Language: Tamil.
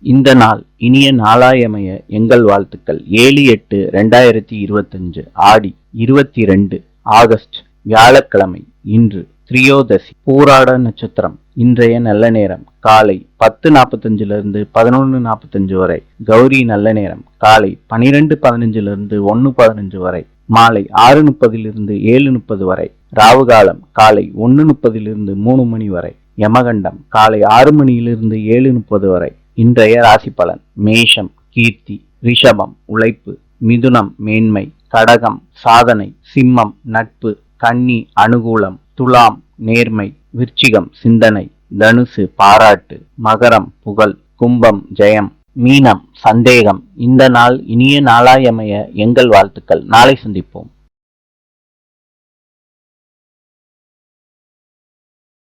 இந்த நாள் இனிய நாளாயமைய எங்கள் வாழ்த்துக்கள். ஏழு எட்டு ரெண்டாயிரத்தி இருபத்தஞ்சு ஆடி இருபத்தி ரெண்டு ஆகஸ்ட் வியாழக்கிழமை இன்று திரியோதசி. பூராட நட்சத்திரம். இன்றைய நல்ல நேரம். காலை பத்து நாற்பத்தஞ்சுல இருந்து பதினொன்று நாற்பத்தஞ்சு வரை. கௌரி நல்ல நேரம். காலை பனிரெண்டு பதினஞ்சுல இருந்து ஒன்று பதினஞ்சு வரை. மாலை ஆறு முப்பதிலிருந்து ஏழு முப்பது வரை. ராவுகாலம் காலை ஒன்று முப்பதிலிருந்து மூணு மணி வரை. யமகண்டம் காலை ஆறு மணியிலிருந்து ஏழு முப்பது வரை. இன்றைய ராசி பலன் மேஷம் கீர்த்தி ரிஷபம் உழைப்பு மிதுனம் மேன்மை கடகம் சாதனை சிம்மம் நட்பு கன்னி அனுகூலம் துலாம் நேர்மை விருச்சிகம் சிந்தனை தனுசு பாராட்டு மகரம் புகழ் கும்பம் ஜெயம் மீனம் சந்தேகம். இந்த நாள் இனிய நாளாயமைய எங்கள் வாழ்த்துக்கள். நாளை சந்திப்போம்.